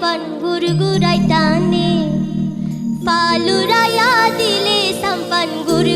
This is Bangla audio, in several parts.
পান গুরগুরাই টানে। ফালুরাইয়া দিলে সম্পান গুরু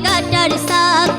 গাটার সাপ্তাই